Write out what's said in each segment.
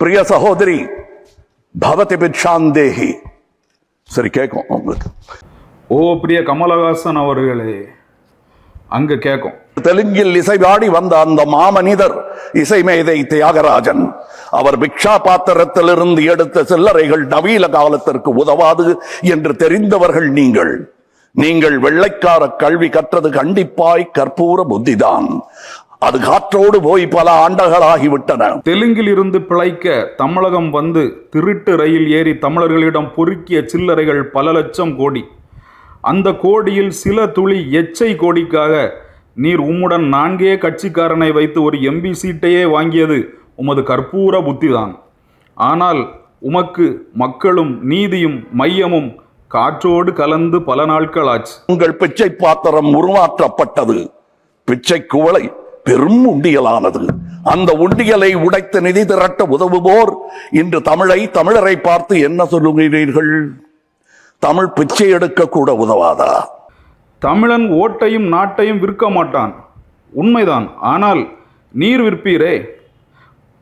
பிரிய சகோதரி பவதி பிட்சாந்தேகி சரி கேட்கும் உங்களுக்கு ஓ பிரிய கமலஹாசன் அவர்களே அங்க கேட்கும் தெலுங்கில் இசைவாடி வந்த அந்த மாமனிதர் இசைமேதை தியாகராஜன் அவர் பிக்ஷா பாத்திரத்திலிருந்து எடுத்த சில்லறைகள் நவீன காலத்திற்கு உதவாது என்று தெரிந்தவர்கள் நீங்கள் நீங்கள் வெள்ளைக்கார கல்வி கற்றது கண்டிப்பாய் கற்பூர புத்திதான் அது காற்றோடு போய் பல ஆண்டுகளாகிவிட்டன. தெலுங்கில் இருந்து பிழைக்க தமிழகம் வந்து திருட்டு ரயில் ஏறி தமிழர்களிடம் பொறுக்கிய சில்லறைகள் பல லட்சம் கோடி. அந்த கோடியில் சில துளி எச்சை கோடிக்காக நீர் உம்முடன் நான்கே கட்சிக்காரனை வைத்து ஒரு எம்பி சீட்டையே வாங்கியது உமது கற்பூர புத்திதான். ஆனால் உமக்கு மக்களும் நீதியும் மையமும் காற்றோடு கலந்து பல நாட்கள் ஆச்சு. உங்கள் பிச்சை பாத்திரம் உருமாற்றப்பட்டது பிச்சை குவளை பெரும் உண்டியலானது. அந்த உண்டியலை உடைத்து நிதி திரட்ட உதவுவோர். இன்று தமிழை தமிழரை பார்த்து என்ன சொல்லுகிறீர்கள்? தமிழ் பிச்சை எடுக்க கூட உதவாதா? தமிழன் ஓட்டையும் நாட்டையும் விற்க மாட்டான். உண்மைதான். ஆனால் நீர் விற்பீரே?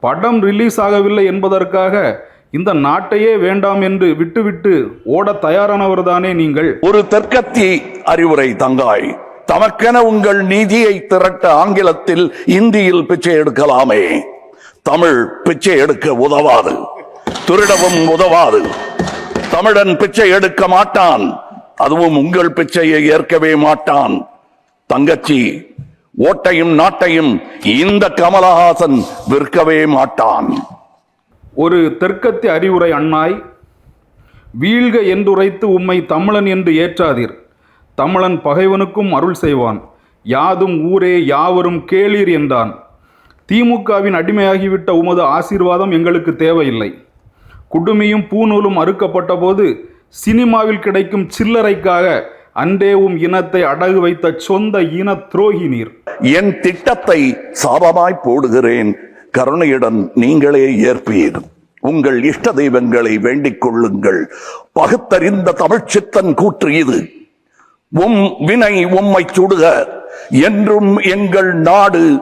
படம் ரிலீஸ் ஆகவில்லை என்பதற்காக இந்த நாட்டையே வேண்டாம் என்று விட்டுவிட்டு ஓட தயாரானவர்தானே நீங்கள்? ஒரு தெற்கத்தி அறிவுரை தங்காய். தமக்கென உங்கள் நிதியை திரட்ட ஆங்கிலத்தில் இந்தியில் பிச்சை எடுக்கலாமே. தமிழ் பிச்சை எடுக்க உதவாது. திருடவும் உதவாது. தமிழன் பிச்சை எடுக்க மாட்டான். அதுவும் உங்கள் பிச்சையை ஏற்கவே மாட்டான். தங்கச்சி ஓட்டையும் நாட்டையும் இந்த கமலஹாசன் விற்கவே மாட்டான். ஒரு தெற்கத்திய அறிவுரை அண்ணாய் வீழ்க என்றுரைத்து உம்மை தமிழன் என்று ஏற்றாதீர். தமிழன் பகைவனுக்கும் அருள் செய்வான். யாதும் ஊரே யாவரும் கேளீர் என்றான். திமுகவின் அடிமையாகிவிட்ட உமது ஆசீர்வாதம் எங்களுக்கு தேவையில்லை. குடுமியும் பூநூலும் அறுக்கப்பட்ட போது சினிமாவில் கிடைக்கும் சில்லறைக்காக அன்றே உம் இனத்தை அடகு வைத்த சொந்த இன துரோகி நீர். என் திட்டத்தை சாபமாய் போடுகிறேன். கருணையுடன் நீங்களே ஏற்பீர். உங்கள் இஷ்ட தெய்வங்களை வேண்டிக் கொள்ளுங்கள். பகுத்தறிந்த தமிழ்ச்சித்தன் கூற்று இது. உம் வினை உம்மை சுடுக. என்றும் எங்கள் நாடு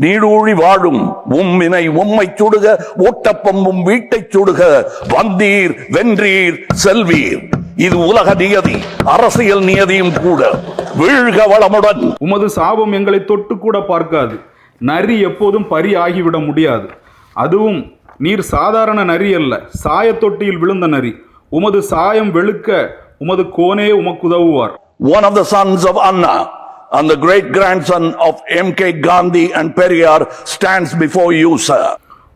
நீடூழி வாழும். உம் வினை உம்மை சுடுக. ஓட்டப்பம் உம் வீட்டைச் சுடுக. வந்தீர் வென்றீர் செல்வீர். இது உலக நியதி அரசியல் நியதியும் கூட. வீழ்க வளமுடன். உமது சாபம் எங்களை தொட்டு கூட பார்க்காது. நரி எப்போதும் பரி ஆகிவிட முடியாது. அதுவும் நீர் சாதாரண நரி அல்ல. சாயத்தொட்டியில் விழுந்த நரி. உமது சாயம் வெளுக்க உமது கோனே உமக்குதவுவார். One of the sons of Anna and the great grandson of M.K. Gandhi and Periyar stands before you, sir.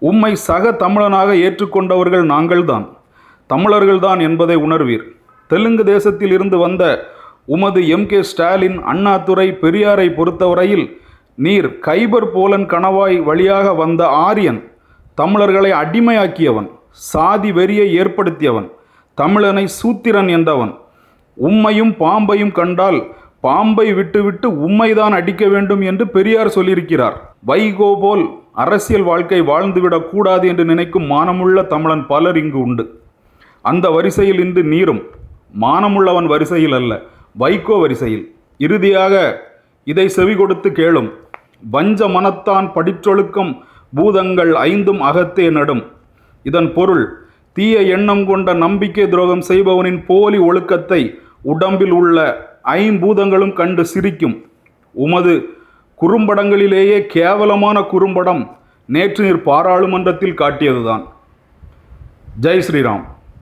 உம்மை சக தமிழனாக ஏற்றுக்கொண்டவர்கள் நாங்கள்தான் தமிழர்கள்தான் என்பதை உணர்வீர் தெலுங்கு தேசத்தில் இருந்து வந்த உமது எம் கே ஸ்டாலின் அண்ணாதுரை பெரியாரை பொறுத்தவரையில் நீர் கைபர் போலன் கணவாய் வழியாக வந்த ஆரியன் தமிழர்களை அடிமையாக்கியவன் சாதி வெறியை ஏற்படுத்தியவன் தமிழனை சூத்திரன் என்றவன் உம்மையும் பாம்பையும் கண்டால் பாம்பை விட்டுவிட்டு உம்மைதான் அடிக்க வேண்டும் என்று பெரியார் சொல்லியிருக்கிறார். வைகோ போல் அரசியல் வாழ்க்கை வாழ்ந்துவிடக் கூடாது என்று நினைக்கும் மானமுள்ள தமிழன் பலர் இங்கு உண்டு. அந்த வரிசையில் இன்று நீரும் மானமுள்ளவன் வரிசையில் அல்ல வைகோ வரிசையில். இறுதியாக இதை செவி கொடுத்து கேளும் வஞ்ச மனத்தான் படிற்றொழுக்கம் பூதங்கள் ஐந்தும் அகத்தே நடும். இதன் பொருள் தீய எண்ணம் கொண்ட நம்பிக்கை துரோகம் செய்பவனின் போலி ஒழுக்கத்தை உடம்பில் உள்ள ஐம்பூதங்களும் கண்டு சிரிக்கும். உமது குறும்படங்களிலேயே கேவலமான குறும்படம் நேற்று நீர் பாராளுமன்றத்தில் காட்டியதுதான். ஜெய் ஸ்ரீராம்.